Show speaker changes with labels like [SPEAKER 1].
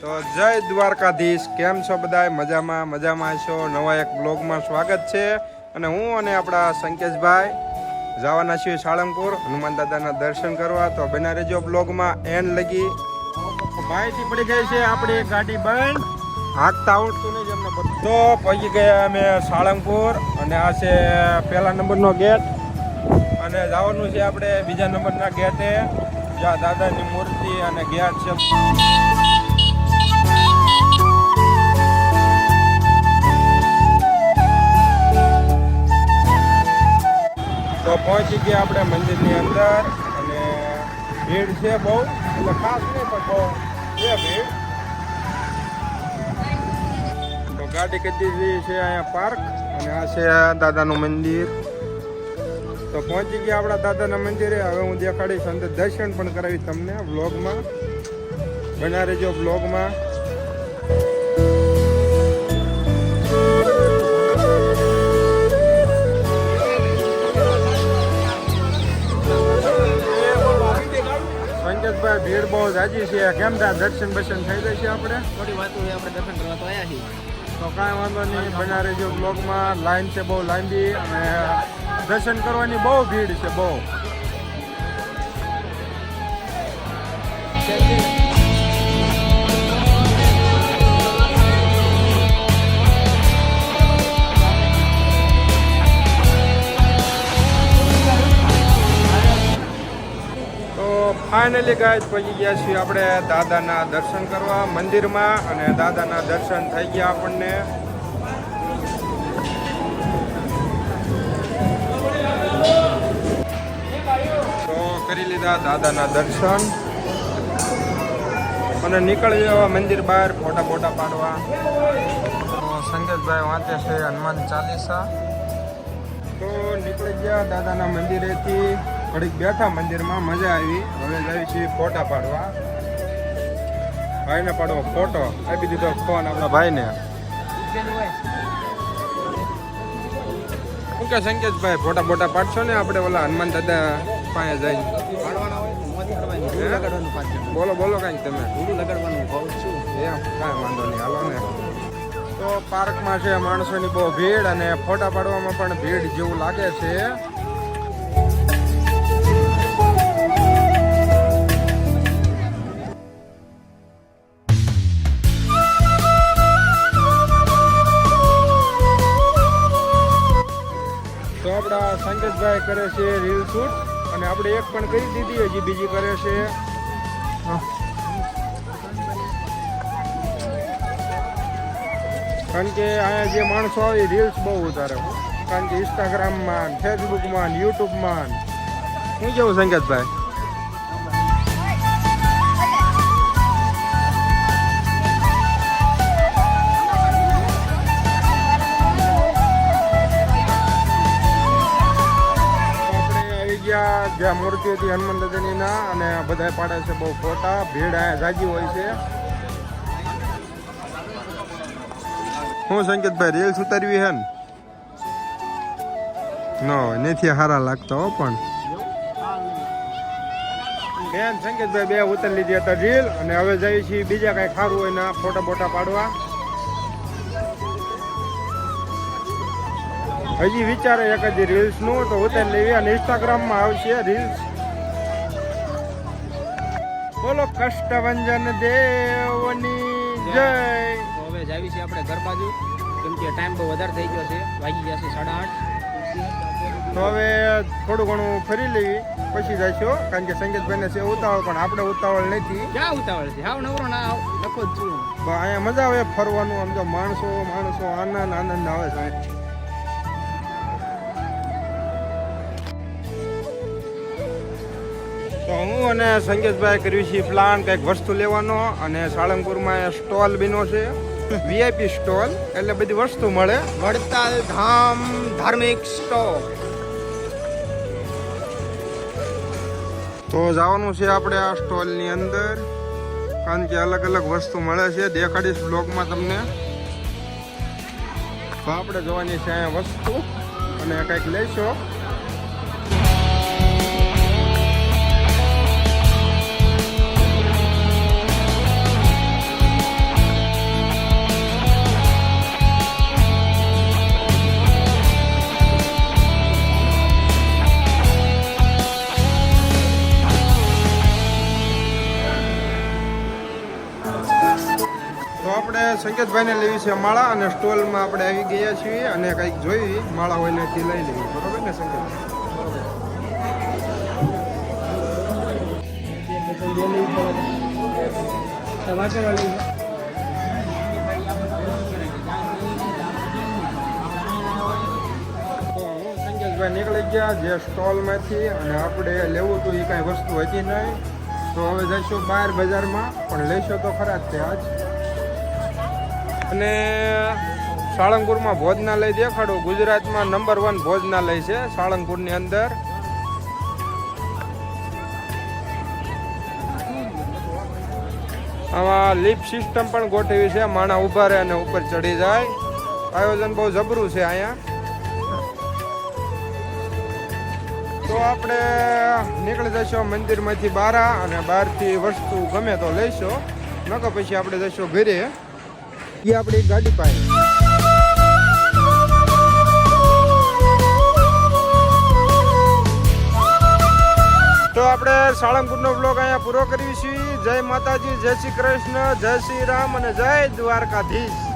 [SPEAKER 1] તો જય દ્વારકાધીશ. કેમ છો બધા મજામાં? મજામાં છો? નવા એક બ્લોગમાં સ્વાગત છે. અને હું અને આપણા સંકેશભાઈ જવાના છીએ સાળંગપુર. હનુમાન દાદાના દર્શન કરવા. તો બના રેજો બ્લોગમાં. એન્ડ લગી
[SPEAKER 2] માહિતી પડી ગઈ છે આપણી ગાડી બંધ.
[SPEAKER 1] હાંકતા આવડતું નહીં અમને બધો પહોંચી ગયા અમે સાળંગપુર. અને આ છે પહેલા નંબરનો ગેટ. અને જવાનું છે આપણે બીજા નંબરના ગેટે. જ્યાં દાદાની મૂર્તિ અને ગેટ છે. તો પહોંચી ગયા આપણે મંદિરની અંદર અને ભીડ છે બહુ, એટલે ખાસ નહીં પણ બહુ છે ભીડ. તો ગાડી કદી છે અહીંયા પાર્ક અને આ છે દાદાનું મંદિર. તો પહોંચી ગયા આપણા દાદાના મંદિરે. હવે હું દેખાડીશ અંદર દર્શન પણ કરાવીશ તમને વ્લોગમાં. બના રહેજો વ્લોગમાં. ભીડ છીએ કેમ થાય દર્શન બર્શન થઈ જાય છે આપણે?
[SPEAKER 2] થોડી વાતો એ આપણે દર્શન કરવા તો આવ્યા છીએ.
[SPEAKER 1] તો કાંઈ વાંધો નહીં બના રહેજો બ્લોગમાં લાઈન છે બહુ લાંબી અને દર્શન કરવાની બહુ ભીડ છે બહુ. ફાઇનલી ગાય પહોંચી ગયા છીએ આપણે દાદાના દર્શન કરવા મંદિરમાં અને દાદાના દર્શન થઈ ગયા આપણને. તો કરી લીધા દાદાના દર્શન અને નીકળી જવા મંદિર બહાર ફોટા ફોટા પાડવા. સંકેતભાઈ વાંચે છે હનુમાન ચાલીસા. તો નીકળી ગયા દાદાના મંદિરેથી. ઘડીક બેઠા મંદિરમાં મજા આવી. હવે જઈ છીએ ફોટા પાડવા. ભાઈને પાડવો ફોટો. આપી દીધો ફોન આપણા ભાઈને. શું કે સંકેતભાઈ, ફોટા ફોટા પાડશો ને આપણે ઓલા હનુમાન દાદા પાસે જઈને? બોલો બોલો કાંઈક તમે.
[SPEAKER 2] લગાડવાનું કહું છું
[SPEAKER 1] એમ કાંઈ વાંધો નહીં, હાલો ને. તો પાર્કમાં છે માણસોની બહુ ભીડ અને ફોટા પાડવામાં પણ ભીડ જેવું લાગે છે. કરે છે રીલ શૂટ અને આપણે એક પણ કરી દીધી, હજી બીજી કરે છે. કારણ કે અહીંયા જે માણસો આવે રીલ્સ બહુ ઉતારે કારણ કે ઇન્સ્ટાગ્રામમાં ફેસબુકમાં યુટ્યુબમાં શું કેવું સંકેતભાઈ? જ્યાં મૂર્તિ હતી હનુમાન દાદાનીના અને બધા પાડે છે બહુ ફોટા. ભીડ અહીંયા જાજી હોય છે. હું સંકેતભાઈ રીલ્સ ઉતારવી હે ને? નથી હારા લાગતો હો પણ. બેન, સંકેતભાઈ બે ઉતારી લીધી હતા રીલ અને હવે જઈએ છીએ બીજા કઈ ખારું હોય ને ફોટા બોટા પાડવા. હજી વિચારે એક જ રીલ્સનું તો ઉતારી લેવી. અને ઇન્સ્ટાગ્રામમાં આવશે રીલ્સ બોલો કષ્ટભંજન દેવની જય.
[SPEAKER 2] હવે જાવી છે આપણે ઘર બાજુ. કેમ કે ટાઈમ બહુ વધારે થઈ ગયો છે. વાગી ગયા છે સાડા આઠ.
[SPEAKER 1] તો હવે થોડું ઘણું ફરી લેવી. પછી જઈશું. કારણ કે સંગીતભાઈને છે ઉતાવળ પણ આપણે ઉતાવળ નથી.
[SPEAKER 2] ક્યાં ઉતાવળ છે? હાવ નવરો ના લખો જ છું.
[SPEAKER 1] અહીંયા મજા આવે ફરવાનું. આમ તો માણસો માણસો આનંદ આનંદ આવે છે તો હું અને સંકેતભાઈ કર્યું છે પ્લાન કંઈક વસ્તુ લેવાનો અને સાળંગપુરમાં સ્ટોલ બીનો છે. વીઆઈપી સ્ટોલ એટલે બધી વસ્તુ મળે. વડતાલ ધામ ધાર્મિક સ્ટોલ. તો જવાનું છે આપણે આ સ્ટોલની અંદર. કારણ કે અલગ અલગ વસ્તુ મળે છે. દેખાડીશ બ્લોગમાં તમને. તો આપણે જોવાની છે અહીંયા વસ્તુ. અને કંઈક લઈશો સંકેતભાઈને લેવી છે માળા અને સ્ટોલમાં આપણે આવી ગયા છીએ અને કંઈક જોઈ માળા હોય ને તે લઈ લેવી બરોબર ને, સંકેત? સંકેતભાઈ નીકળી ગયા જે સ્ટોલમાંથી અને આપણે લેવું હતું એ કાંઈ વસ્તુ હતી નહીં. તો હવે જઈશું બહાર બજારમાં, પણ લઈશું તો ખરા જ તે આજ. અને સાળંગપુરમાં ભોજનાલય દેખાડું. ગુજરાતમાં નંબર વન ભોજનાલય છે સાળંગપુરની અંદર. આમાં લિફ્ટ સિસ્ટમ પણ ગોઠવી છે. માણા ઊભા રહે અને ઉપર ચડી જાય. આયોજન બહુ જબરું છે અહીંયા. તો આપણે નીકળી જઈશું મંદિરમાંથી બહાર અને બહારથી વસ્તુ ગમે તો લઈશું. નકર પછી આપણે જઈશું ઘરે. એ આપણી ગાડી પાસે તો આપણે સાળંગપુરનો બ્લોગ અહીંયા પૂરો છીએ. જય માતાજી, જય શ્રી કૃષ્ણ, જય શ્રી રામ અને જય દ્વારકાધીશ.